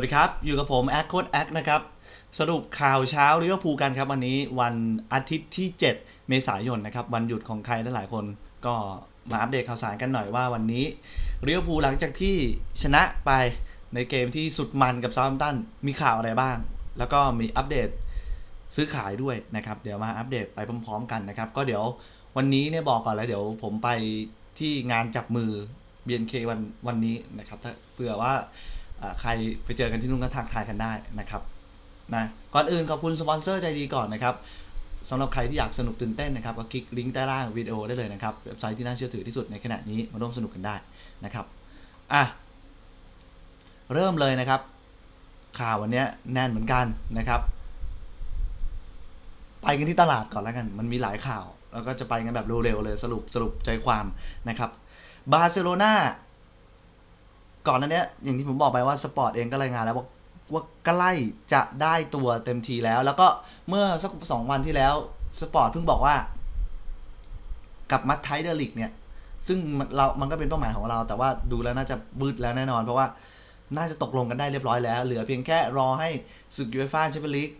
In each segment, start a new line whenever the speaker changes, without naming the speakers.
สวัสดีครับ อยู่กับผมแอคโคดแอคนะครับ สรุปข่าวเช้าลิเวอร์พูลกันครับ วันนี้วันอาทิตย์ที่ 7 เมษายนนะครับ วันหยุดของใครหลายๆคนก็มาอัปเดตข่าวสารกันหน่อยว่าวันนี้ลิเวอร์พูลหลังจากที่ชนะไปในเกมที่สุดมันกับซา u t ์ a มตันมีข่าวอะไรบ้าง แล้วก็มีอัปเดตซื้อขายด้วยนะครับ เดี๋ยวมาอัปเดตไปพร้อมๆกันนะครับ ก็เดี๋ยววันนี้เนี่ยบอกก่อนแล้วเดี๋ยวผมไปที่งานจับมือ BNK วันวันนี้นะครับถ้าเผื่อว่า ใครไปเจอกันที่นู่นก็ทักทายกันได้นะครับนะก่อนอื่นขอบคุณสปอนเซอร์ใจดีก่อนนะครับสำหรับใครที่อยากสนุกตื่นเต้นนะครับก็คลิกลิงก์ใต้ล่างวิดีโอได้เลยนะครับเว็บไซต์ที่น่าเชื่อถือที่สุดในขณะนี้มาร่วมสนุกกันได้นะครับอะเริ่มเลยนะครับ ข่าววันนี้แน่นเหมือนกันนะครับ ไปกันที่ตลาดก่อนแล้วกัน มันมีหลายข่าว แล้วก็จะไปกันแบบเร็วๆเลยสรุปสรุปใจความนะครับบาร์เซโลนา ก่อนหน้าเนี้ยอย่างที่ผมบอกไปว่าสปอร์ตเองก็รายงานแล้วว่าว่าใกล้จะได้ตัวเต็มทีแล้ว แล้วก็เมื่อสักสองวันที่แล้วสปอร์ตเพิ่งบอกว่า กับมัดไทเดอร์ลิกเนี่ย ซึ่งมันเรา มันก็เป็นเป้าหมายของเรา แต่ว่าดูแล้วน่าจะบืดแล้วแน่นอน เพราะว่าน่าจะตกลงกันได้เรียบร้อยแล้ว เหลือเพียงแค่รอให้ศึกยูเอฟ่าแชมเปี้ยนลีก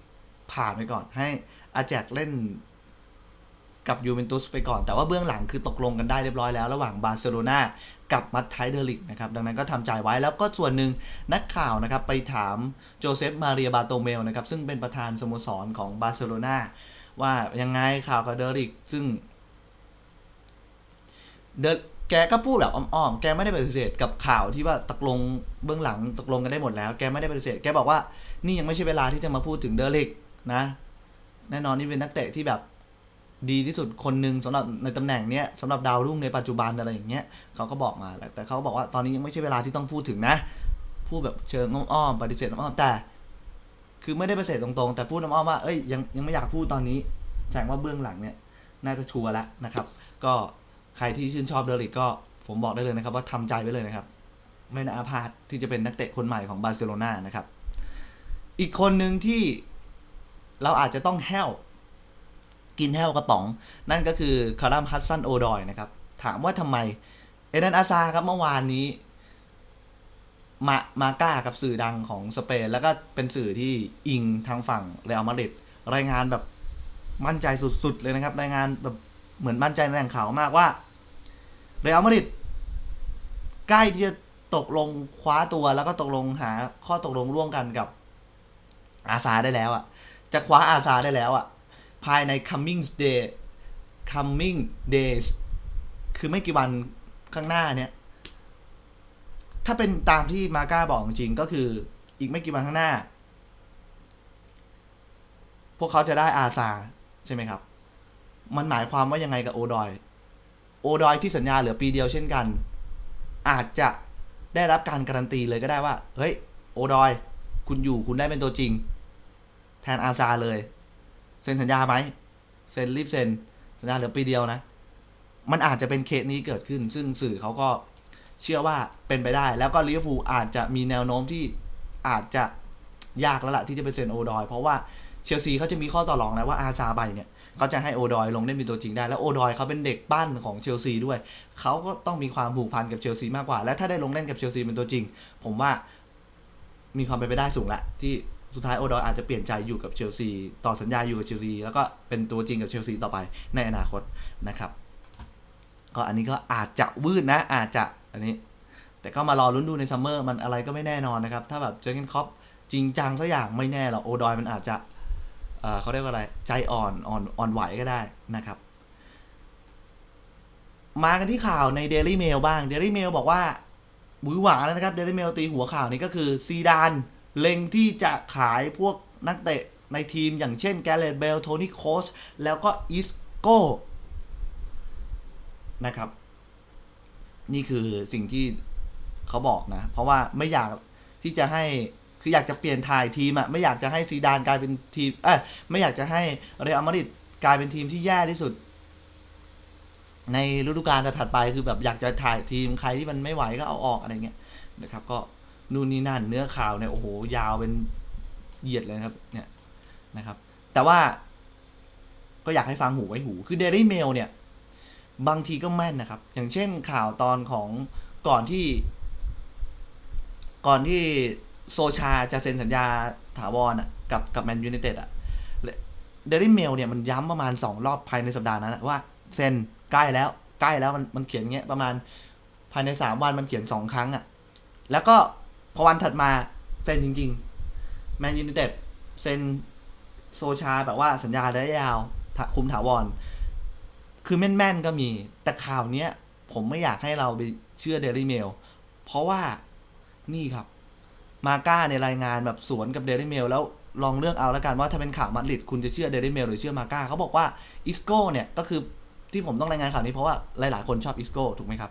ผ่านไปก่อน ให้อาแจกเล่นกับยูเวนตุสไปก่อน แต่ว่าเบื้องหลังคือตกลงกันได้เรียบร้อยแล้ว ระหว่างบาร์เซโลนา กับมัดไทเดอริกนะครับดังนั้นก็ทำใจไว้แล้วก็ส่วนหนึ่งนักข่าวนะครับไปถามโจเซฟมาเรียบาโตเมลนะครับซึ่งเป็นประธานสโมสรของบาร์เซโลนาว่ายังไงข่าวกับเดอริกซึ่งเดอแกก็พูดแบบอ้อมๆ แกไม่ได้ปฏิเสธกับข่าวที่ว่าตกลงเบื้องหลังตกลงกันได้หมดแล้ว แกไม่ได้ปฏิเสธ แกบอกว่านี่ยังไม่ใช่เวลาที่จะมาพูดถึงเดอริกนะ แน่นอนนี่เป็นนักเตะที่แบบ ดีที่สุดคนหนึ่งสำหรับในตำแหน่งเนี้ยสำหรับดาวรุ่งในปัจจุบันอะไรอย่างเงี้ยเขาก็บอกมาแหละแต่เขาบอกว่าตอนนี้ยังไม่ใช่เวลาที่ต้องพูดถึงนะ พูดแบบเชิงอ้อมๆปฏิเสธอ้อมแต่ คือไม่ได้ปฏิเสธตรงๆ แต่พูดอ้อมๆว่าเอ้ยยังยังไม่อยากพูดตอนนี้แสดงว่าเบื้องหลังเนี่ยน่าจะชัวร์แล้วนะครับ ก็ใครที่ชื่นชอบเดอริกก็ผมบอกได้เลยนะครับ ว่าทำใจไว้เลยนะครับ ไม่น่าอาพาธที่จะเป็นนักเตะคนใหม่ของบาร์เซโลนานะครับ อีกคนหนึ่งที่เราอาจจะต้องแห้ว กินแห้วกระป๋อง นั่นก็คือคารัมฮัสซันโอดอยนะครับ ถามว่าทำไม เอเดนอาซาครับเมื่อวานนี้ มามาก้ากับสื่อดังของสเปน แล้วก็เป็นสื่อที่อิงทางฝั่งเรอัลมาดริดรายงานแบบมั่นใจสุดๆเลยนะครับ รายงานแบบเหมือนมั่นใจในแหล่งข่าวมากว่าเรอัลมาดริดใกล้ที่จะตกลงคว้าตัวแล้วก็ตกลงหาข้อตกลงร่วมกันกับอาซาได้แล้วอะ จะคว้าอาซาได้แล้วอะ ภายใน coming day coming days คือไม่กี่วันข้างหน้าเนี่ย ถ้าเป็นตามที่มาก้าบอกจริงก็คืออีกไม่กี่วันข้างหน้า พวกเขาจะได้อาซาใช่ไหมครับ มันหมายความว่ายังไงกับโอดอย โอดอยที่สัญญาเหลือปีเดียวเช่นกัน อาจจะได้รับการการันตีเลยก็ได้ว่า เฮ้ย โอดอย คุณอยู่คุณได้เป็นตัวจริง แทนอาซาเลย เซ็นสัญญาไหมเซ็นรีบเซ็นสัญญาเหลือปีเดียวนะ มันอาจจะเป็นเคสนี้เกิดขึ้น ซึ่งสื่อเขาก็เชื่อว่าเป็นไปได้ แล้วก็ลิเวอร์พูลอาจจะมีแนวโน้มที่อาจจะยากแล้วล่ะที่จะไปเซ็นโอดอย เพราะว่าเชลซีเขาจะมีข้อต่อรองแล้วว่าอาซาไปเนี่ยเขาจะให้โอดอยลงได้เป็นตัวจริงได้ แล้วโอดอยเขาเป็นเด็กบ้านของเชลซีด้วย เขาก็ต้องมีความผูกพันกับเชลซีมากกว่า และถ้าได้ลงเล่นกับเชลซีเป็นตัวจริง ผมว่ามีความเป็นไปได้สูงแหละที่ สุดท้ายโอดอยอาจจะเปลี่ยนใจอยู่กับเชลซีต่อสัญญาอยู่กับเชลซีแล้วก็เป็นตัวจริงกับเชลซีต่อไปในอนาคตนะครับก็อันนี้ก็อาจจะวืดนะอาจจะอันนี้ แต่ก็มารอลุ้นดูในซัมเมอร์มันอะไรก็ไม่แน่นอนนะครับ ถ้าแบบเจอเกนคอปจริงจังสักอย่างไม่แน่หรอกโอดอยมันอาจจะเอ่อเขาเรียกว่าอะไรใจอ่อนอ่อนอ่อนไหวก็ได้นะครับ มากันที่ข่าวใน Daily Mail บ้าง Daily Mail บอกว่าบุยหวาแล้วนะครับ Daily Mail ตีหัวข่าวนี้ก็คือซีดาน เล็งที่จะขายพวกนักเตะในทีมอย่างเช่นแกเรตเบลโทนี่โคสแล้วก็อิสโก้นะครับ นี่คือสิ่งที่เขาบอกนะ เพราะว่าไม่อยากที่จะให้คืออยากจะเปลี่ยนถ่ายทีมอะไม่อยากจะให้ซีดานกลายเป็นทีมเอ้ไม่อยากจะให้เรอัลมาดริดกลายเป็นทีมที่แย่ที่สุด ในฤดูกาลถัดไปคือแบบอยากจะถ่ายทีมใครที่มันไม่ไหวก็เอาออกอะไรเงี้ยนะครับ ก็ นู่นนี่นั่นเนื้อข่าวเนี่ยโอ้โหยาวเป็นเหยียดเลยนะครับ เนี่ยนะครับ แต่ว่าก็อยากให้ฟังหูไว้หู คือ Daily Mail เนี่ย บางทีก็แม่นนะครับ อย่างเช่นข่าวตอนของก่อนที่ ก่อนที่โซชาจะเซ็นสัญญาถาวรอะ กับกับแมนยูไนเต็ดอะเดลิเมลเนี่ยมันย้ำประมาณสองรอบภายในสัปดาห์นั้นว่า เซ็นใกล้แล้วใกล้แล้วมันมันเขียนเงี้ยประมาณภายในสามวันมันเขียนสองครั้งอะ แล้วก็ พอวันถัดมาเซ็นจริงๆแมนยูไนเต็ดเซ็นโซชาแบบว่าสัญญาระยะยาวคุมถาวร คือแม่นๆก็มี แต่ข่าวเนี้ย ผมไม่อยากให้เราไปเชื่อเดลิเมลเพราะว่านี่ครับ มาก้าในรายงานแบบสวนกับเดลิเมลแล้วลองเลือกเอาแล้วกันว่าถ้าเป็นข่าวมาดริดคุณจะเชื่อเดลิเมลหรือเชื่อมาก้าเขาบอกว่าอิสโก้เนี่ยก็คือที่ผมต้องรายงานข่าวนี้เพราะว่าหลายๆคนชอบอิสโก้ถูกไหมครับ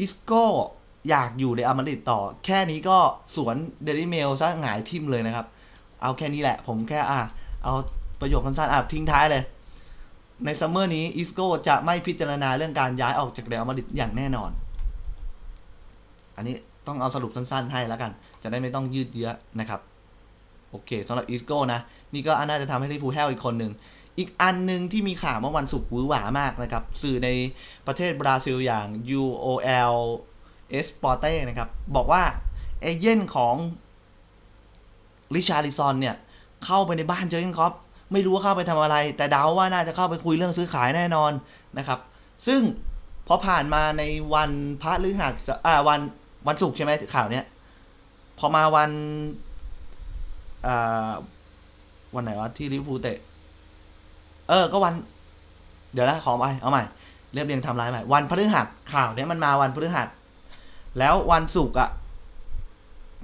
อิสโก้ อยากอยู่ในอามาริดต่อ แค่นี้ก็สวนเดลิเมลซะหงายทิมเลยนะครับ เอาแค่นี้แหละ ผมแค่อะเอาประโยคสั้นๆอะทิ้งท้ายเลย ในซัมเมอร์นี้อิสโก้จะไม่พิจารณาเรื่องการย้ายออกจากเรอัลมาดริดอย่างแน่นอน อันนี้ต้องเอาสรุปสั้นๆให้แล้วกัน จะได้ไม่ต้องยืดเยื้อนะครับ โอเคสำหรับอิสโก้นะ นี่ก็น่าจะทำให้ลิเวอร์พูลแฮวอีกคนหนึ่งอีกอันหนึ่งที่มีข่าวเมื่อวันศุกร์วือหวามากนะครับ สื่อในประเทศบราซิลอย่าง UOL Esporte นะครับ บอกว่าเอเย่นของริชาริซอนเนี่ย เข้าไปในบ้านเจอร์เกนคอปไม่รู้ว่าเข้าไปทำอะไร แต่เดาว่าน่าจะเข้าไปคุยเรื่องซื้อขายแน่นอนนะครับ ซึ่งพอผ่านมาในวันพระฤหัสอ่าวันวันศุกร์ใช่ไหมข่าวเนี้ยพอมาวันอ่าวันไหนวะที่ลิเวอร์พูลเตะ เออ ก็วัน เดี๋ยวนะขอไปเอาใหม่เรียบเรียงทำลายใหม่ วันพฤหัสข่าวเนี้ยมันมาวันพฤหัส แล้ววันศุกร์อะ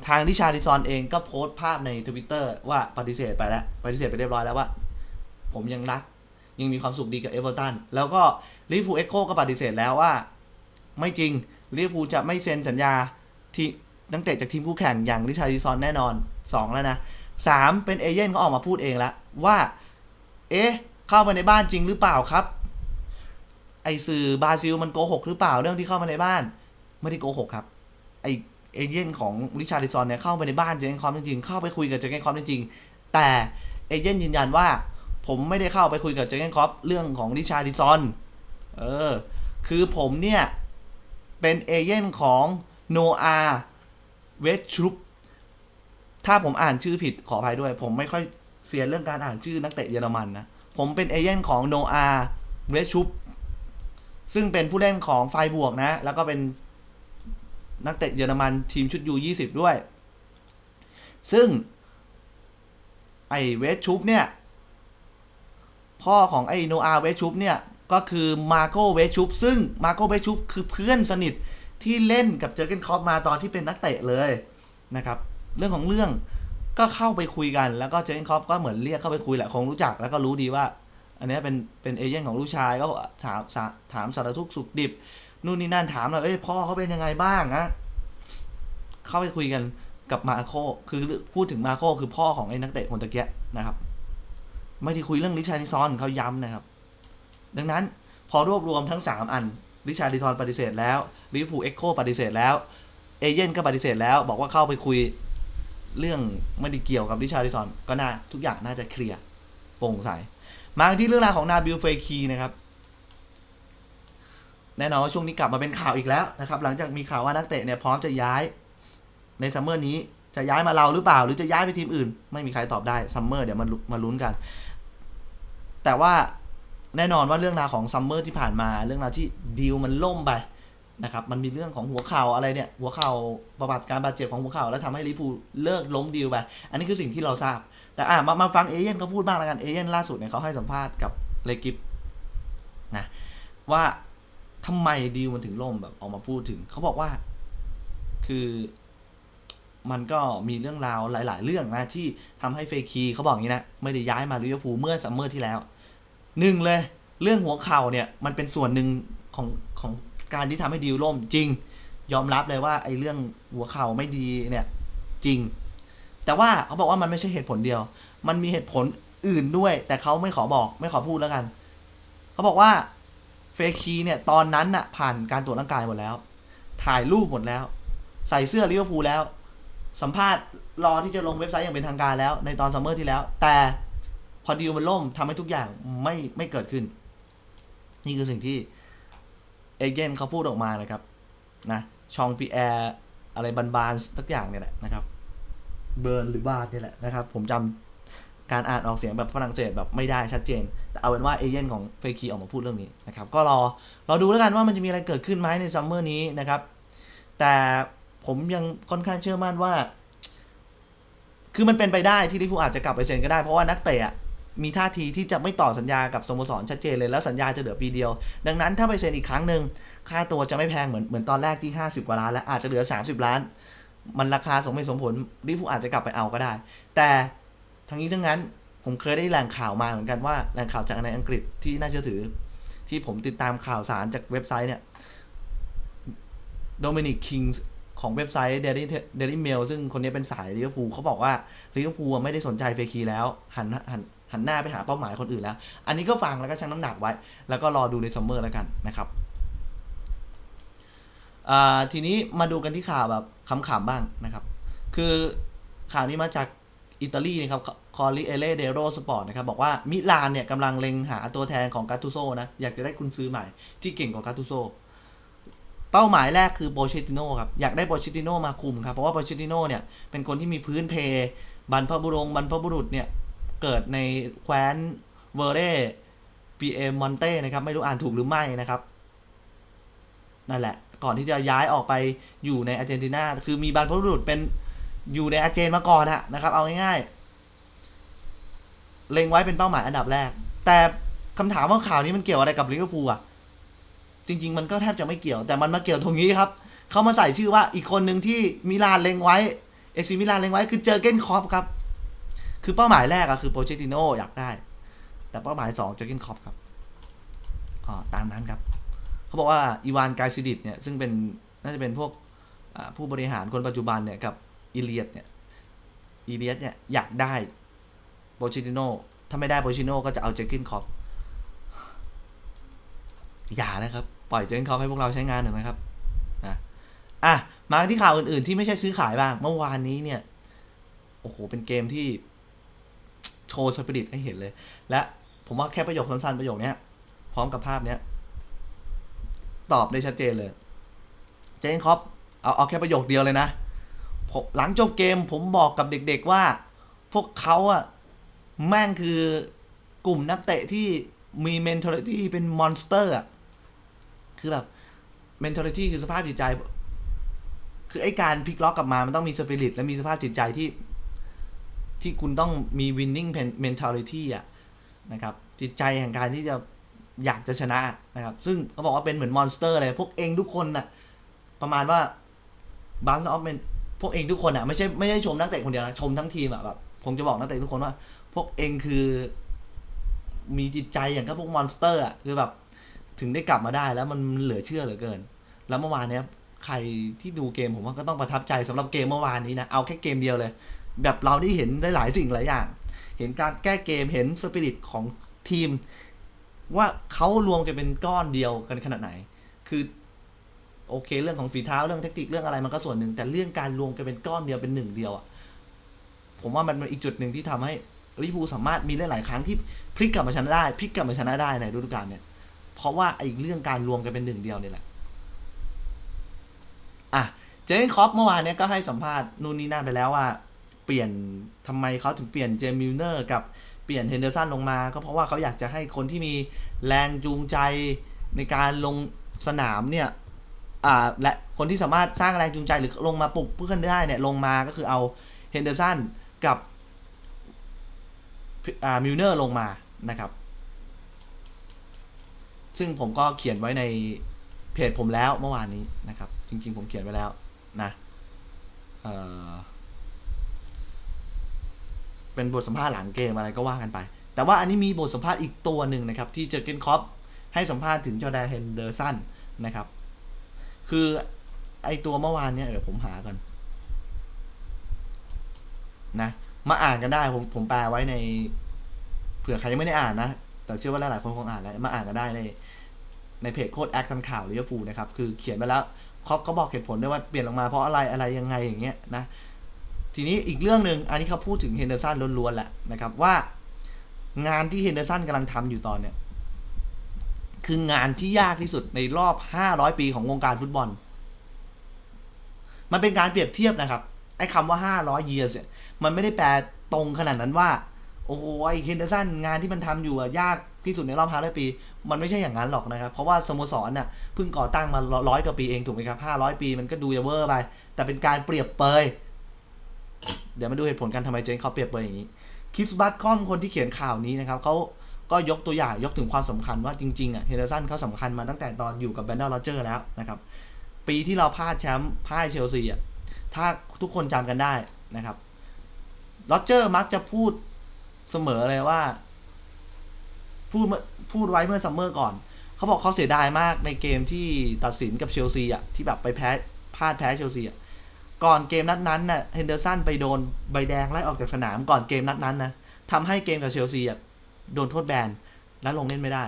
ทางดิชาริซอนเองก็โพสต์ภาพในทวิตเตอร์ว่าปฏิเสธไปแล้ว ปฏิเสธไปเรียบร้อยแล้วว่า ผมยังรัก ยังมีความสุขดีกับเอเวอร์ตันแล้วก็ลิเวอร์พูเอ็กโคก็ปฏิเสธแล้วว่า ไม่จริงลิเวอร์พูจะไม่เซ็นสัญญาที่นักเตะจากทีมคู่แข่งอย่างริชาริซอนแน่นอนสองแล้วนะสามเป็นเอเย่นเขาออกมาพูดเองแล้วว่า เอ๊ะ เข้าไปในบ้านจริงหรือเปล่าครับ ไอสื่อบราซิลมันโกหกหรือเปล่าเรื่องที่เข้ามาในบ้าน ไม่ได้โกหกครับ ไอเอเย่นของริชาร์ดิซอนเนี่ยเข้าไปในบ้านเจเกนคอมจริงๆ เข้าไปคุยกับเจเกนคอมจริงๆ แต่เอเย่นยืนยันว่า ผมไม่ได้เข้าไปคุยกับเจเกนคอปเรื่องของริชาร์ดิซอน เออ คือผมเนี่ย เป็นเอเย่นของโนอาเวสทรุปถ้าผมอ่านชื่อผิดขออภัยด้วย ผมไม่ค่อยเสียเรื่องการอ่านชื่อนักเตะเยอรมันนะ ผมเป็นเอเย่นของโนอาเวสทรุปซึ่งเป็นผู้เล่นของไฟบวกนะ แล้วก็เป็น นักเตะเยอรมันทีมชุดยูยี่สิบด้วย ซึ่ง ไอเวสชุปเนี่ย พ่อของไอโนอาเวสชุปเนี่ย ก็คือมาโกเวสชุปซึ่งมาโกเวสชุปคือเพื่อนสนิทที่เล่นกับเจอร์เกนคอปมาตอนที่เป็นนักเตะเลยนะครับ เรื่องของเรื่องก็เข้าไปคุยกันแล้วก็เจอร์เกนคอปก็เหมือนเรียกเข้าไปคุยแหละคงรู้จักแล้วก็รู้ดีว่า อันนี้เป็นเป็นเอเย่นของลูกชายก็ถามถามถามสารทุกข์สุขดิบ นู่นนี่นั่นถามเลยเอ้ยพ่อเขาเป็นยังไงบ้างนะเข้าไปคุยกันกับมาโคคือพูดถึงมาโคคือพ่อของไอ้นักเตะคนตะเกียนะครับ ไม่ได้คุยเรื่องริชาร์ดิซอนเขาย้ำนะครับ ดังนั้นพอรวบรวมทั้งสามอันริชาร์ดิซอนปฏิเสธแล้วลิเวอร์พูลเอ็กโคปฏิเสธแล้วเอเย่นก็ปฏิเสธแล้ว บอกว่าเข้าไปคุยเรื่องไม่ได้เกี่ยวกับริชาร์ดิซอนก็น่าทุกอย่างน่าจะเคลียร์โปร่งใสมาที่เรื่องราวของนาบิลเฟคีนะครับ แน่นอนว่าช่วงนี้กลับมาเป็นข่าวอีกแล้วนะครับ หลังจากมีข่าวว่านักเตะเนี่ยพร้อมจะย้ายในซัมเมอร์นี้จะย้ายมาเราหรือเปล่า หรือจะย้ายไปทีมอื่น ไม่มีใครตอบได้ซัมเมอร์เดี๋ยวมาลุ้นมาลุ้นกัน แต่ว่าแน่นอนว่าเรื่องราวของซัมเมอร์ที่ผ่านมา เรื่องราวที่ดีลมันล่มไปนะครับ มันมีเรื่องของหัวเข่าอะไรเนี่ย หัวเข่าประวัติการบาดเจ็บของหัวเข่าแล้วทำให้ลิพูเลิกล้มดีลไป อันนี้คือสิ่งที่เราทราบ แต่อะมามาฟังเอเย่นเขาพูดบ้างแล้วกัน เอเย่นล่าสุดเนี่ยเขาให้สัมภาษณ์กับเลกิฟนะว่า ทำไมดีลมันถึงล่มแบบออกมาพูดถึง เขาบอกว่า คือมันก็มีเรื่องราวหลาย ๆ เรื่องนะที่ทำให้เฟคีเขาบอกอย่างนี้นะ ไม่ได้ย้ายมาลิเวอร์พูลเมื่อซัมเมอร์ที่แล้วหนึ่งเลย เรื่องหัวเข่าเนี่ย มันเป็นส่วนหนึ่งของของการที่ทำให้ดีลล่มจริง ยอมรับเลยว่าไอ้เรื่องหัวเข่าไม่ดีเนี่ย จริง แต่ว่าเขาบอกว่ามันไม่ใช่เหตุผลเดียว มันมีเหตุผลอื่นด้วย แต่เขาไม่ขอบอก ไม่ขอพูดแล้วกัน เขาบอกว่า ฟคีเนี่ยตอนนั้นน่ะผ่านการตรวจร่างกายหมดแล้ว ถ่ายรูปหมดแล้ว ใส่เสื้อลิเวอร์พูลแล้ว สัมภาษณ์รอที่จะลงเว็บไซต์อย่างเป็นทางการแล้ว ในตอนซัมเมอร์ที่แล้ว แต่พอดีลมันล่มทำให้ทุกอย่างไม่ไม่เกิดขึ้น นี่คือสิ่งที่เอเจนต์เขาพูดออกมานะครับนะชองปีแอร์อะไรบานๆสักอย่างเนี่ยแหละนะครับ เบิร์นหรือบาร์เนี่ยแหละนะครับ ผมจำ การอ่านออกเสียงแบบฝรั่งเศสแบบไม่ได้ชัดเจน แต่เอาเป็นว่าเอเย่นของเฟคีออกมาพูดเรื่องนี้นะครับ ก็รอรอดูแล้วกันว่ามันจะมีอะไรเกิดขึ้นไหมในซัมเมอร์นี้นะครับ แต่ผมยังค่อนข้างเชื่อมั่นว่า คือมันเป็นไปได้ที่ลิเวอร์พูอาจจะกลับไปเซ็นก็ได้เพราะว่านักเตะมีท่าทีที่จะไม่ต่อสัญญากับสโมสรชัดเจนเลยแล้วสัญญาจะเหลือปีเดียว ดังนั้นถ้าไปเซ็นอีกครั้งหนึ่งค่าตัวจะไม่แพงเหมือนเหมือนตอนแรกที่ 50 กว่าล้านแล้วอาจจะเหลือ 30 ล้าน มันราคาสมเหตุสมผลลิเวอร์พูอาจจะกลับไปเอาก็ได้ แต่ ทั้งนี้ทั้งนั้น ผมเคยได้แหล่งข่าวมาเหมือนกันว่าแหล่งข่าวจากในอังกฤษที่น่าเชื่อถือ ที่ผมติดตามข่าวสารจากเว็บไซต์เนี่ยโดมินิกคิงของเว็บไซต์ Daily Daily Mail ซึ่งคนนี้เป็นสายลิเวอร์พูลเขาบอกว่าลิเวอร์พูลไม่ได้สนใจเฟคีแล้ว หันหันหันหน้าไปหาเป้าหมายคนอื่นแล้ว อันนี้ก็ฟังแล้วก็ชั่งน้ำหนักไว้ แล้วก็รอดูในซัมเมอร์แล้วกันนะครับทีนี้มาดูกันที่ข่าวแบบขำๆบ้างนะครับ คือข่าวนี้มาจาก อิตาลีนะครับคอริเอเลเดโรสปอร์ตนะครับ บอกว่ามิลานเนี่ยกำลังเล็งหาตัวแทนของกาตูโซนะ อยากจะได้คุณซื้อใหม่ที่เก่งกว่ากาตูโซเป้าหมายแรกคือโบเชติโนครับ อยากได้โบเชติโนมาคุมครับ เพราะว่าโบเชติโนเนี่ยเป็นคนที่มีพื้นเพบรรพบุรงบรรพบุรุษเนี่ย เกิดในแคว้นเวอร์เรปีเอมอนเต้นะครับ ไม่รู้อ่านถูกหรือไม่นะครับนั่นแหละ ก่อนที่จะย้ายออกไปอยู่ในอาร์เจนตินาคือมีบรรพบุรุษเป็น อยู่ในอาเจนมาก่อนอะนะครับ เอาง่ายๆ เล็งไว้เป็นเป้าหมายอันดับแรก แต่คำถามว่าข่าวนี้มันเกี่ยวอะไรกับลิเวอร์พูลอะจริง ๆ มันก็แทบจะไม่เกี่ยว แต่มันมาเกี่ยวตรงนี้ครับ เขามาใส่ชื่อว่าอีกคนหนึ่งที่มิลานเล็งไว้ เอซีมิลานเล็งไว้คือเจอเกนคอปครับ คือเป้าหมายแรกอะคือโปรเชติโนอยากได้ แต่เป้าหมายสองเจอเกนคอปครับก็ตามนั้นครับ เขาบอกว่าอีวานกายซิดิตเนี่ยซึ่งเป็นน่าจะเป็นพวกผู้บริหารคนปัจจุบันเนี่ยกับ อีเลียตเนี่ยอีเลียตเนี่ยอยากได้โปเชติโนถ้าไม่ได้โปเชติโนก็จะเอาเจอเกนคอปอย่านะครับ ปล่อยเจอเกนคอปให้พวกเราใช้งานหน่อยนะครับนะอะ มาที่ข่าวอื่นๆ ที่ไม่ใช่ซื้อขายบ้าง เมื่อวานนี้เนี่ย โอ้โห เป็นเกมที่ โชว์สปิริตให้เห็นเลย และผมว่าแค่ประโยคสั้นๆ ประโยคนี้พร้อมกับภาพเนี้ย ตอบได้ชัดเจนเลย เจนคอปเอาเอาแค่ประโยคเดียวเลยนะ ผมหลังจบเกมผมบอกกับเด็กๆว่า พวกเขาอะแม่งคือกลุ่มนักเตะที่มี mentality เป็นมอนสเตอร์อะคือแบบ mentality คือสภาพจิตใจ คือไอการพลิกล็อกกลับมามันต้องมีสปิริตและมีสภาพจิตใจที่ ที่คุณต้องมี winning mentality อะนะครับ จิตใจแห่งการที่จะอยากจะชนะนะครับ ซึ่งเขาบอกว่าเป็นเหมือนมอนสเตอร์เลย พวกเองทุกคนน่ะ ประมาณว่าบ u งออฟเป็น พวกเองทุกคนอะไม่ใช่ไม่ใช่ชมนักเตะคนเดียวนะชมทั้งทีมอะแบบผมจะบอกนักเตะทุกคนว่า พวกเองคือ มีจิตใจอย่างกับพวกมอนสเตอร์อะคือแบบ ถึงได้กลับมาได้แล้วมันเหลือเชื่อเหลือเกิน แล้วเมื่อวานเนี้ยใครที่ดูเกมผมว่าก็ต้องประทับใจสำหรับเกมเมื่อวานนี้นะเอาแค่เกมเดียวเลย แบบเราได้เห็นได้หลายสิ่งหลายอย่าง เห็นการแก้เกมเห็นสปิริตของทีม ว่าเขารวมกันเป็นก้อนเดียวกันขนาดไหน คือ โอเค เรื่องของฝีเท้าเรื่องเทคนิคเรื่องอะไรมันก็ส่วนหนึ่ง แต่เรื่องการรวมกันเป็นก้อนเดียวเป็นหนึ่งเดียวอะผมว่ามันเป็นอีกจุดหนึ่งที่ทำให้ลิเวอร์พูลสามารถมีหลาย ๆ ครั้งที่พลิกกลับมาชนะได้พลิกกลับมาชนะได้ในฤดูกาลเนี่ยเพราะว่าไอ้เรื่องการรวมกันเป็นหนึ่งเดียวนี่แหละอะเจนคอปเมื่อวานเนี้ยก็ให้สัมภาษณ์นู่นนี่นั่นไปแล้วว่า เปลี่ยนทำไมเขาถึงเปลี่ยนเจมิลเนอร์กับเปลี่ยนเฮนเดอร์สันลงมา ก็เพราะว่าเขาอยากจะให้คนที่มีแรงจูงใจในการลงสนามเนี่ย อ่าและคนที่สามารถสร้างแรงจูงใจหรือลงมาปลุกเพื่อนได้เนี่ยลงมาก็คือเอาเฮนเดอร์สันกับอ่ามิลเนอร์ลงมานะครับ ซึ่งผมก็เขียนไว้ในเพจผมแล้วเมื่อวานนี้นะครับ จริงๆผมเขียนไว้แล้วนะเออเป็นบทสัมภาษณ์หลังเกมอะไรก็ว่ากันไป แต่ว่าอันนี้มีบทสัมภาษณ์อีกตัวหนึ่งนะครับ ที่เจอเกนคอปให้สัมภาษณ์ถึงจอร์แดนเฮนเดอร์สันนะครับ คือไอตัวเมื่อวานเนี่ยเดี๋ยวผมหากันนะ มาอ่านกันได้ผมผมแปลไว้ใน เผื่อใครยังไม่ได้อ่านนะ แต่เชื่อว่าหลายๆคนคงอ่านแล้ว มาอ่านกันได้ในในเพจโคดแอคทันข่าวลิเวอร์พูลนะครับ คือเขียนไปแล้วเขาก็บอกเหตุผลด้วยว่าเปลี่ยนลงมาเพราะอะไรอะไรยังไงอย่างเงี้ยนะ ทีนี้อีกเรื่องหนึ่งอันนี้เขาพูดถึงเฮนเดอร์สันล้วนๆแหละนะครับว่างานที่เฮนเดอร์สันกำลังทำอยู่ตอนเนี้ย คืองานที่ยากที่สุดในรอบ 500 ปีของวงการฟุตบอล มันเป็นการเปรียบเทียบนะครับ ไอ้คำว่า 500 years เนี่ย มันไม่ได้แปลตรงขนาดนั้นว่า โอ้โหไอ้เฮนเดอร์สันงานที่มันทำอยู่อะยากที่สุดในรอบ 500 ปี มันไม่ใช่อย่างนั้นหรอกนะครับ เพราะว่าสโมสรน่ะเพิ่งก่อตั้งมาร้อยกว่าปีเองถูกไหมครับ 500 ปีมันก็ดูจะเวอร์ไป แต่เป็นการเปรียบเปย เดี๋ยวมาดูเหตุผลกันทำไมเจนเขาเปรียบเปยอย่างนี้คริสบัตคอมคนที่เขียนข่าวนี้นะครับเขา ก็ยกตัวอย่างยกถึงความสำคัญว่าจริงๆอะเฮเดอร์สันเขาสำคัญมาตั้งแต่ตอนอยู่กับแบนดอร์โรเจอร์แล้วนะครับ ปีที่เราพลาดแชมป์พ่ายเชลซีอะถ้าทุกคนจำกันได้นะครับโรเจอร์มักจะพูดเสมอเลยว่า พูดมาพูดไว้เมื่อซัมเมอร์ก่อนเขาบอกเขาเสียดายมากในเกมที่ตัดสินกับเชลซีอะที่แบบไปแพ้พลาดแพ้เชลซีอะก่อนเกมนัดนั้นน่ะเฮนเดอร์สันไปโดนใบแดงไล่ออกจากสนามก่อนเกมนัดนั้นนะทำให้เกมกับเชลซีอะ โดนโทษแบนและลงเล่นไม่ได้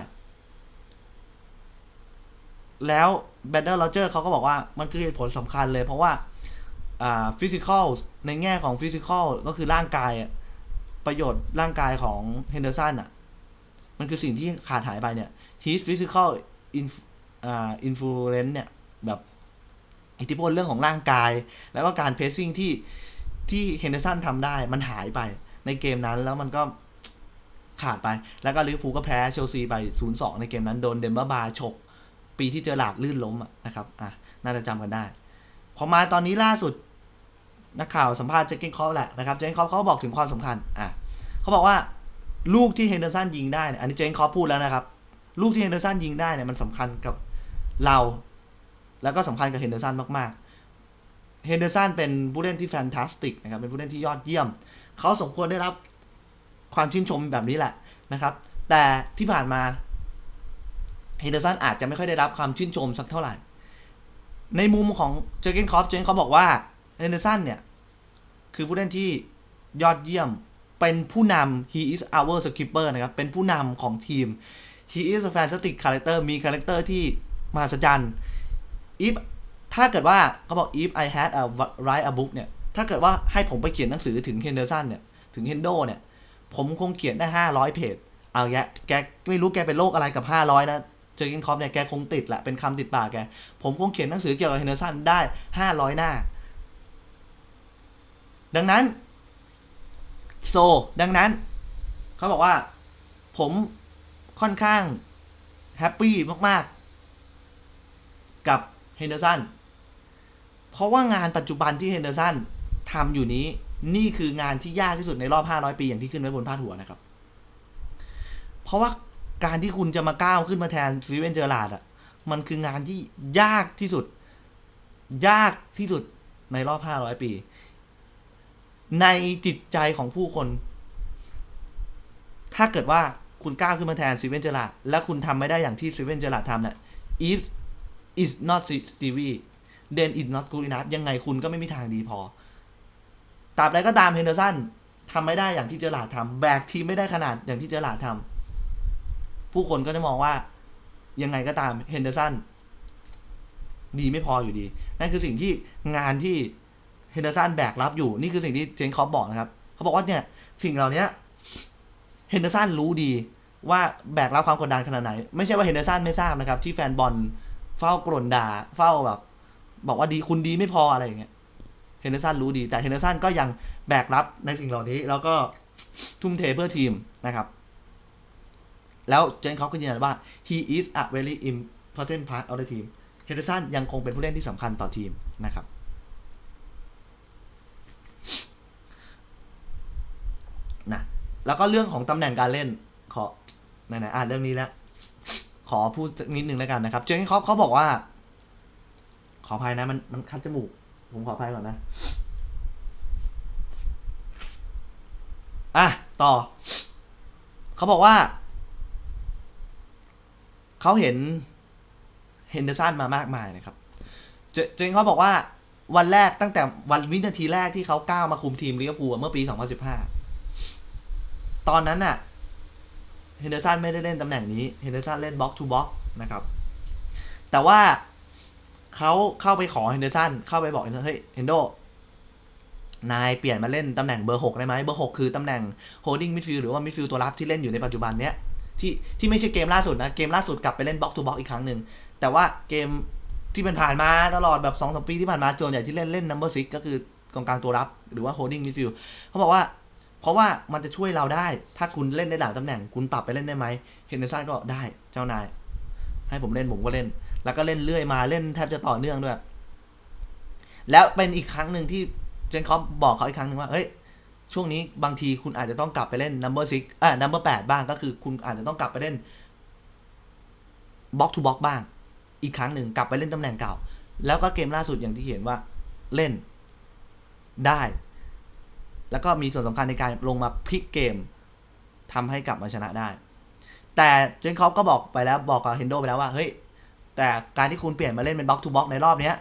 แล้วแบนเดอร์โรเจอร์เขาก็บอกว่ามันคือเหตุผลสำคัญเลย เพราะว่าฟิสิกอลในแง่ของฟิสิกอลก็คือร่างกายประโยชน์ร่างกายของเฮนเดอร์สันอะ มันคือสิ่งที่ขาดหายไปเนี่ย his physical inf- อ่า influence เนี่ย แบบอิทธิพลเรื่องของร่างกาย แล้วก็การเพ c ซิ่งที่ที่เฮนเดอร์สันทำได้มันหายไปในเกมนั้นแล้วมันก็ ขาดไป แล้วก็ลิเวอร์พูลก็แพ้เชลซีไป 0-2 ในเกมนั้นโดนเดมเบอร์บาฉก ปีที่เจอหลาดลื่นล้มนะครับอะน่าจะจำกันได้ พอมาตอนนี้ล่าสุดนักข่าวสัมภาษณ์เจคเกนคอปแหละนะครับ เจคเกนคอปเขาบอกถึงความสำคัญอะเขาบอกว่าลูกที่เฮนเดอร์สันยิงได้เนี่ยอันนี้เจคเกนคอปพูดแล้วนะครับ ลูกที่เฮนเดอร์สันยิงได้เนี่ยมันสำคัญกับเรา แล้วก็สำคัญกับเฮนเดอร์สันมากๆ เฮนเดอร์สันเป็นผู้เล่นที่แฟนตาสติกนะครับ เป็นผู้เล่นที่ยอดเยี่ยม เขาสมควรได้รับ ความชื่นชมแบบนี้แหละนะครับ แต่ที่ผ่านมาเฮนเดอร์สันอาจจะไม่ค่อยได้รับความชื่นชมสักเท่าไหร่ ในมุมของเจอร์เกนคอปเจอร์เกนคอปบอกว่าเฮนเดอร์สันเนี่ย คือผู้เล่นที่ยอดเยี่ยมเป็นผู้นำ he is our skipper นะครับ เป็นผู้นำของทีม he is a fantastic character มีคาแรคเตอร์ที่มหัศจรรย์ if ถ้าเกิดว่าเขาบอก if I had a write a book เนี่ย ถ้าเกิดว่าให้ผมไปเขียนหนังสือถึงเฮนเดอร์สันเนี่ย ถึงเฮนโดเนี่ย ผมคงเขียนได้ห้าร้อยเพจ เอาแกแกไม่รู้แกเป็นโรคอะไรกับห้าร้อยนะ เจอร์กินคอปเนี่ยแกคงติดแหละ เป็นคำติดปากแก ผมคงเขียนหนังสือเกี่ยวกับเฮนเดอร์สันได้ห้าร้อยหน้า ดังนั้นโซ ดังนั้น เขาบอกว่า ผมค่อนข้างแฮปปี้มาก ๆ กับเฮนเดอร์สัน เพราะว่างานปัจจุบันที่เฮนเดอร์สันทำอยู่นี้ นี่คืองานที่ยากที่สุดในรอบ 500 ปีอย่างที่ขึ้นไว้บนพาดหัวนะครับ เพราะว่าการที่คุณจะมาก้าวขึ้นมาแทนซีเวนเจอร์ลาดอะ มันคืองานที่ยากที่สุด ยากที่สุดในรอบ 500 ปี ในจิตใจของผู้คน ถ้าเกิดว่าคุณก้าวขึ้นมาแทนซีเวนเจอร์ลาดและคุณทำไม่ได้อย่างที่ซีเวนเจอร์ลาดทำเนี่ย if is not Stevie then is not good enough ยังไงคุณก็ไม่มีทางดีพอ ตราบใดก็ตามเฮนเดอร์สันทำไม่ได้อย่างที่เจอหลาดทำแบกทีมไม่ได้ขนาดอย่างที่เจอหลาดทำผู้คนก็จะมองว่ายังไงก็ตามเฮนเดอร์สันดีไม่พออยู่ดี นั่นคือสิ่งที่งานที่เฮนเดอร์สันแบกรับอยู่ นี่คือสิ่งที่เจนคอปบอกนะครับ เขาบอกว่าเนี่ยสิ่งเหล่านี้เฮนเดอร์สันรู้ดีว่าแบกรับความกดดันขนาดไหน ไม่ใช่ว่าเฮนเดอร์สันไม่ทราบนะครับ ที่แฟนบอลเฝ้ากรนด่าเฝ้าแบบ บอกว่าดีคุณดีไม่พออะไรอย่างเงี้ย เฮนเดอร์สันรู้ดี แต่เฮนเดอร์สันก็ยังแบกรับในสิ่งเหล่านี้ แล้วก็ทุ่มเทเพื่อทีมนะครับ แล้วเจนเขาก็ยืนยันว่า he is a very important part of the team เฮนเดอร์สันยังคงเป็นผู้เล่นที่สำคัญต่อทีมนะครับนะแล้วก็เรื่องของตำแหน่งการเล่นขอไหนๆอ่านเรื่องนี้แล้ว ขอพูดนิดหนึ่งแล้วกันนะครับ เจนเขาเขาบอกว่า ขออภัยนะมันมันคัดจมูก ผมขออภัยก่อนนะ อะ ต่อ เขาบอกว่า เขาเห็นเฮนเดอร์สันมามากมายนะครับเจเจนเขาบอกว่าวันแรกตั้งแต่วันวินาทีแรกที่เขาก้าวมาคุมทีมลิเวอร์พูลเมื่อปี 2015 ตอนนั้นน่ะเฮนเดอร์สันไม่ได้เล่นตำแหน่งนี้เฮนเดอร์สันเล่นบ็อกทูบ็อกนะครับ แต่ว่า เขาเข้าไปขอเฮนเดอร์สันเข้าไปบอกเฮ้ยเฮนโดนายเปลี่ยนมาเล่นตำแหน่งเบอร์หกได้ไหมเบอร์หกคือตำแหน่ง holding midfield หรือว่า midfield ตัวรับที่เล่นอยู่ในปัจจุบันเนี้ยที่ที่ไม่ใช่เกมล่าสุดนะ เกมล่าสุดกลับไปเล่น box to box อีกครั้งหนึ่ง แต่ว่าเกมที่ผ่านมาตลอดแบบสองสปีที่ผ่านมาส่วนใหญ่ที่เล่นเล่น number six ก็คือกองกลางตัวรับ หรือว่า holding midfield เขาบอกว่า เพราะว่ามันจะช่วยเราได้ ถ้าคุณเล่นได้หลายตำแหน่งคุณปรับไปเล่นได้ไหมเฮนเดอร์สันก็ได้เจ้านาย ให้ผมเล่นผมก็เล่น แล้วก็เล่นเรื่อยมาเล่นแทบจะต่อเนื่องด้วย แล้วเป็นอีกครั้งหนึ่งที่เจนคอปบอกเขาอีกครั้งหนึ่งว่าเฮ้ยช่วงนี้บางทีคุณอาจจะต้องกลับไปเล่น number six อ่า number แปดบ้างก็คือคุณอาจจะต้องกลับไปเล่นบ็อกทูบ็อกบ้าง อีกครั้งหนึ่งกลับไปเล่นตำแหน่งเก่า แล้วก็เกมล่าสุดอย่างที่เห็นว่าเล่นได้ แล้วก็มีส่วนสำคัญในการลงมาพลิกเกมทำให้กลับมาชนะได้ แต่เจนคอปก็บอกไปแล้วบอกกับเฮนโดไปแล้วว่า เฮ้ย แต่การที่คุณเปลี่ยนมาเล่นเป็นบล็อกทูบล็อกในรอบเนี้ย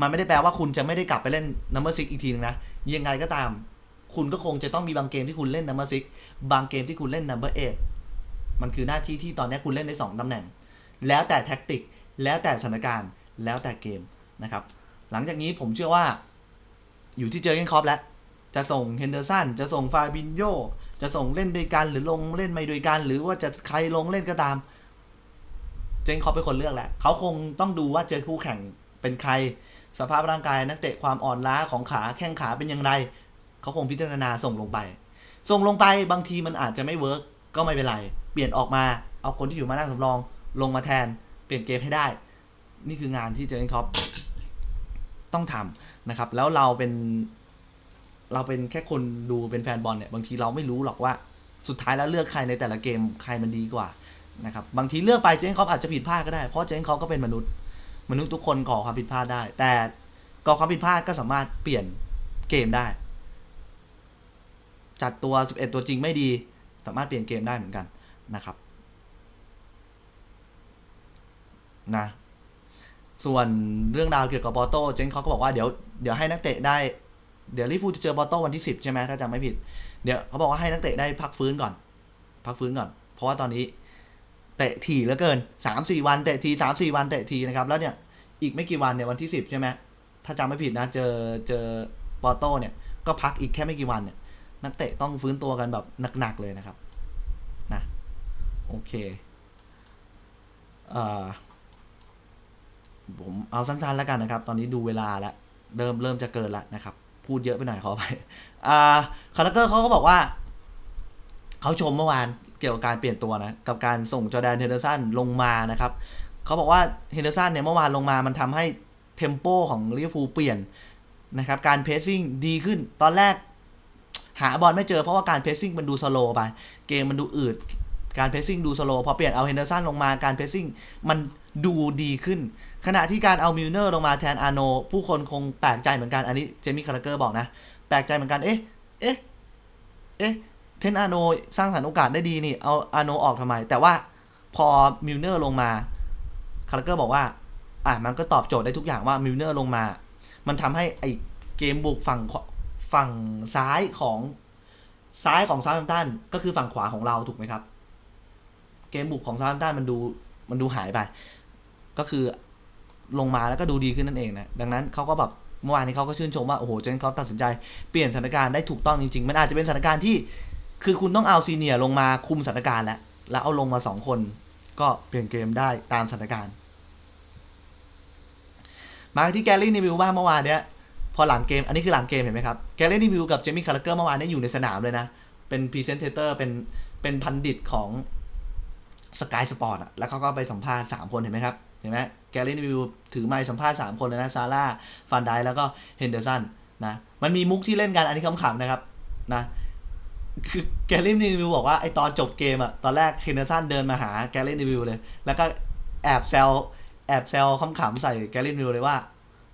มันไม่ได้แปลว่าคุณจะไม่ได้กลับไปเล่น number six อีกทีนึงนะ ยังไงก็ตาม คุณก็คงจะต้องมีบางเกมที่คุณเล่น number six บางเกมที่คุณเล่น number eight มันคือหน้าที่ที่ตอนนี้คุณเล่นได้สองตำแหน่ง แล้วแต่แท็กติก แล้วแต่สถานการณ์ แล้วแต่เกมนะครับ หลังจากนี้ผมเชื่อว่า อยู่ที่เจอเกนคอปแล้ว จะส่งเฮนเดอร์สัน จะส่งฟาบินโย จะส่งเล่นด้วยกัน หรือลงเล่นไม่ด้วยกัน หรือว่าจะใครลงเล่นก็ตาม จนคอปเป็นคนเลือกแหละ เขาคงต้องดูว่าเจอคู่แข่งเป็นใคร สภาพร่างกายนักเตะความอ่อนล้าของขาแข้งขาเป็นอย่างไร เขาคงพิจารณาส่งลงไป ส่งลงไปบางทีมันอาจจะไม่เวิร์กก็ไม่เป็นไร เปลี่ยนออกมาเอาคนที่อยู่มานั่งสำรองลงมาแทน เปลี่ยนเกมให้ได้ นี่คืองานที่เจอร์เนคอปต้องทำนะครับ แล้วเราเป็น เราเป็นแค่คนดูเป็นแฟนบอลเนี่ย บางทีเราไม่รู้หรอกว่าสุดท้ายแล้วเลือกใครในแต่ละเกมใครมันดีกว่า นะครับบางทีเลือกไปเจนคอปอาจจะผิดพลาดก็ได้ เพราะเจนคอปก็เป็นมนุษย์มนุษย์ทุกคนก่อความผิดพลาดได้ แต่ก่อความผิดพลาดก็สามารถเปลี่ยนเกมได้ จัดตัว 11 ตัวจริงไม่ดี สามารถเปลี่ยนเกมได้เหมือนกันนะครับนะส่วนเรื่องราวเกี่ยวกับปอโต้เจนเขาก็บอกว่าเดี๋ยวเดี๋ยวให้นักเตะได้เดี๋ยวลิเวอร์พูจะเจอปอโต้วันที่ 10 ใช่ไหมถ้าจำไม่ผิด เดี๋ยวเขาบอกว่าให้นักเตะได้พักฟื้นก่อน พักฟื้นก่อน เพราะว่าตอนนี้ เตะทีเหลือเกินสามสี่วันเตะทีสามสี่วันเตะทีนะครับแล้วเนี่ยอีกไม่กี่วันเนี่ยวันที่สิบใช่ไหมถ้าจำไม่ผิดนะเจอเจอปอโต้เนี่ยก็พักอีกแค่ไม่กี่วันเนี่ยนักเตะต้องฟื้นตัวกันแบบหนักๆเลยนะครับนะโอเคเอ่อผมเอาสั้นๆแล้วกันนะครับ ตอนนี้ดูเวลาแล้วเริ่มเริ่มจะเกินแล้วนะครับ พูดเยอะไปหน่อยขอไปอ่าคาร์เกอร์เขาก็บอกว่า เขาชมเมื่อวาน เกี่ยวกับการเปลี่ยนตัวนะกับการส่งจอแดนเฮนเดอร์สันลงมานะครับเขาบอกว่าเฮนเดอร์สันเนี่ยเมื่อวานลงมามันทำให้เทมโปของลิเวอร์พูลเปลี่ยนนะครับการเพสซิ่งดีขึ้นตอนแรก หาบอลไม่เจอเพราะว่าการเพสซิ่งมันดูสโลว์ไป เกมมันดูอืดการเพสซิ่งดูสโลว์พอเปลี่ยนเอาเฮนเดอร์สันลงมาการเพสซิ่งมันดูดีขึ้น ขณะที่การเอามิลเนอร์ลงมาแทนอาโน ผู้คนคงแปลกใจเหมือนกัน อันนี้เจมี่คาร์เกอร์บอกนะ แปลกใจเหมือนกัน เอ๊ะ เอ๊ะ เอ๊ะ เทนอาโนสร้างสรรค์โอกาสได้ดีนี่ เอาอาโนออกทำไม แต่ว่าพอมิลเนอร์ลงมาคาร์เกอร์บอกว่า อะมันก็ตอบโจทย์ได้ทุกอย่างว่ามิลเนอร์ลงมา มันทำให้ไอเกมบุกฝั่งฝั่งซ้ายของซ้ายของซา u ์ h ตันก็คือฝั่งขวาของเราถูกไหมครับ เกมบุกของซา u ์ h ตันมันดูมันดูหายไป ก็คือลงมาแล้วก็ดูดีขึ้นนั่นเองนะดังนั้นเขาก็แบบเมื่อวานนี้เขาก็ชื่นชมว่าโอ้โหเจนเขาตัดสินใจเปลี่ยนสถานการณ์ได้ถูกต้องจริงๆ มันอาจจะเป็นสถานการณ์ที่ คือคุณต้องเอาซีเนียร์ลงมาคุมสถานการณ์แล้วแล้วเอาลงมาสองคน ก็เปลี่ยนเกมได้ตามสถานการณ์ มาที่แกลลี่นิวิวบ้างเมื่อวานเนี้ยพอหลังเกมอันนี้คือหลังเกมเห็นไหมครับแกลลี่นิวิวกับเจมี่คาร์เกอร์เมื่อวานนี้อยู่ในสนามเลยนะ เป็นพรีเซนเตอร์เป็นเป็นพันดิตของสกายสปอร์ตอะแล้วเขาก็ไปสัมภาษณ์สามคนเห็นไหมครับ เห็นไหมแกลลี่นิวิวถือไมค์สัมภาษณ์สามคนเลยนะซาร่าฟันไดแล้วก็เฮนเดอร์สันนะมันมีมุกที่เล่นกันอันนี้ขำๆนะครับนะ คือแกลลี่นิวิวบอกว่าไอตอนจบเกมอะตอนแรกเฮนเดอร์สันเดินมาหาแกลลี่นิวิวเลย แล้วก็แอบแซวแอบแซวขำๆใส่แกลลี่นิวิวเลยว่า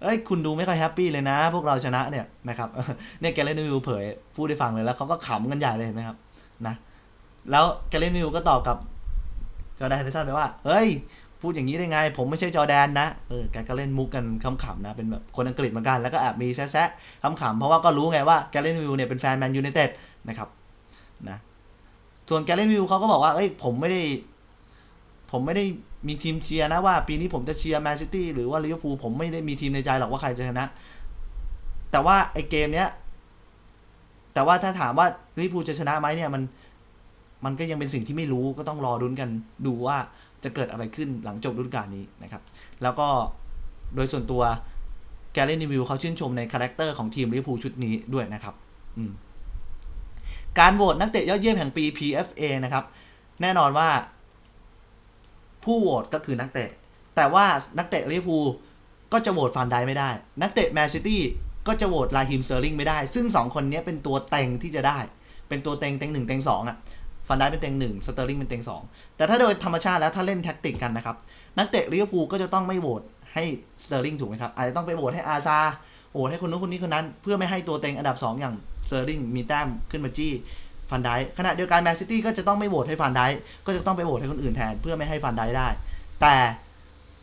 เอ้ยคุณดูไม่ค่อยแฮปปี้เลยนะ พวกเราชนะเนี่ยนะครับเนี่ยแกลลี่นิวิวเผยพูดให้ฟังเลยแล้วเขาก็ขำกันใหญ่เลยเห็นไหมครับนะแล้วแกลลี่นิวิวก็ตอบกับจอแดนเฮนเดอร์สันไปว่า เฮ้ย พูดอย่างนี้ได้ไง ผมไม่ใช่จอแดนนะเออแกก็เล่นมุกกันขำๆนะ เป็นแบบคนอังกฤษเหมือนกันแล้วก็แอบมีแซะๆขำๆเพราะว่าก็รู้ไงว่าแกเลนวิวเนี่ยเป็นแฟนแมนยูไนเต็ดนะครับ นะส่วนแกเลนวิวเขาก็บอกว่า เอ้ย ผมไม่ได้ ผมไม่ได้มีทีมเชียร์นะว่า ปีนี้ผมจะเชียร์แมนซิตี้หรือว่าลิเวอร์พูลผมไม่ได้มีทีมในใจหรอกว่าใครจะชนะ แต่ว่าไอ้เกมเนี้ย แต่ว่าถ้าถามว่าลิเวอร์พูลจะชนะไหมเนี่ยมัน มันก็ยังเป็นสิ่งที่ไม่รู้ก็ต้องรอรุ้นกันดูว่าจะเกิดอะไรขึ้นหลังจบฤดูกาลนี้นะครับ แล้วก็โดยส่วนตัวแกเลนิวิวเขาชื่นชมในคาแรคเตอร์ของทีมลิเวอร์พูลชุดนี้ด้วยนะครับ อืม การโหวตนักเตะยอดเยี่ยมแห่งปี PFA นะครับ แน่นอนว่า ผู้โหวตก็คือนักเตะ แต่ว่านักเตะลิเวอร์พูลก็จะโหวตฟานไดไม่ได้ นักเตะแมนซิตี้ก็จะโหวตลาฮิมเซอร์ลิงไม่ได้ ซึ่งสองคนนี้เป็นตัวเต็งที่จะได้ เป็นตัวเต็งเต็งหนึ่งเต็งสองอะฟันได้เป็นเต็งหนึ่งสเตอร์ลิงเป็นเต็งสองแต่ถ้าโดยธรรมชาติแล้วถ้าเล่นแท็กติกกันนะครับ นักเตะลิเวอร์พูลก็จะต้องไม่โหวตให้สเตอร์ลิงถูกไหมครับ อาจจะต้องไปโหวตให้อาซาโหวตให้คนนู้นคนนี้คนนั้น เพื่อไม่ให้ตัวเต็งอันดับ 2 อย่าง เตอร์ลิงมีแต้มขึ้นมาจี้ฟันได้ขณะเดียวกันแมนซิตี้ก็จะต้องไม่โหวตให้ฟันได้ก็จะต้องไปโหวตให้คนอื่นแทนเพื่อไม่ให้ฟันได้ได้ แต่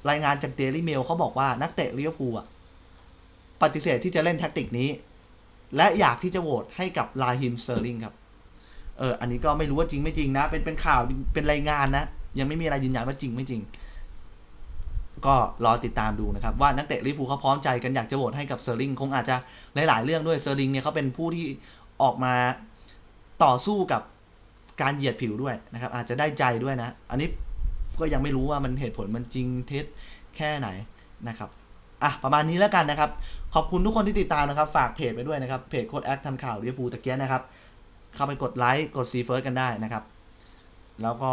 รายงานจากเดลี่เมลเขาบอกว่านักเตะลิเวอร์พูลปฏิเสธที่จะเล่นแท็กติกนี้ และอยากที่จะโหวตให้กับลาฮิมเซอร์ลิงครับเอออันนี้ก็ไม่รู้ว่าจริงไม่จริงนะ เป็นเป็นข่าวเป็นรายงานนะ ยังไม่มีอะไรยืนยันว่าจริงไม่จริง ก็รอติดตามดูนะครับ ว่านักเตะลิเวอร์พูลเขาพร้อมใจกันอยากจะโหวตให้กับเซอร์ลิงคงอาจจะหลาย ๆ เรื่องด้วยเซอร์ลิงเนี่ยเขาเป็นผู้ที่ออกมาต่อสู้กับการเหยียดผิวด้วยนะครับ อาจจะได้ใจด้วยนะ อันนี้ก็ยังไม่รู้ว่ามันเหตุผลมันจริงเท็จแค่ไหนนะครับอะประมาณนี้แล้วกันนะครับ ขอบคุณทุกคนที่ติดตามนะครับ ฝากเพจไปด้วยนะครับเพจโค้ดแอคทันข่าวลิเวอร์พูลตะเกียนะครับ เข้าไปกดไลค์กดซีเฟิร์สกันได้นะครับ แล้วก็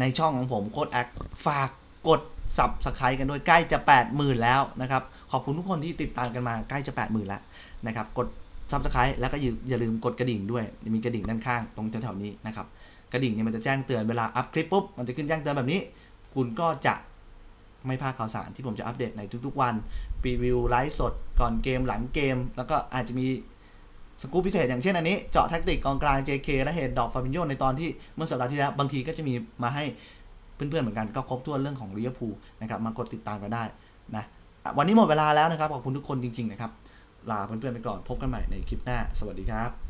ในช่องของผมโค้ดแอคฝาก กด subscribe กันด้วยใกล้จะ 80,000 แล้วนะครับ ขอบคุณทุกคนที่ติดตามกันมาใกล้จะ 80,000 แล้วนะครับกด subscribe แล้วก็อย่าอย่าลืมกดกระดิ่งด้วย มีกระดิ่งด้านข้างตรงแถวๆนี้นะครับกระดิ่งเนี่ยมันจะแจ้งเตือนเวลาอัพคลิปปุ๊บมันจะขึ้นแจ้งเตือนแบบนี้ คุณก็จะไม่พลาดข่าวสารที่ผมจะอัปเดตในทุกๆวันรีวิวไลฟ์สดก่อนเกมหลังเกม แล้วก็อาจจะมีสกู๊ปพิเศษอย่างเช่นอันนี้ เจาะแท็กติกกองกลาง JK และเหตุดอกฟาบินโยในตอนที่เมื่อสัปดาห์ที่แล้ว บางทีก็จะมีมาให้ เพื่อนๆเหมือนกันก็ครบถ้วนเรื่องของลิเวอร์พูลนะครับมากดติดตามกันได้นะอะวันนี้หมดเวลาแล้วนะครับขอบคุณทุกคนจริงๆนะครับลาเพื่อนๆไปก่อนพบกันใหม่ในคลิปหน้า สวัสดีครับ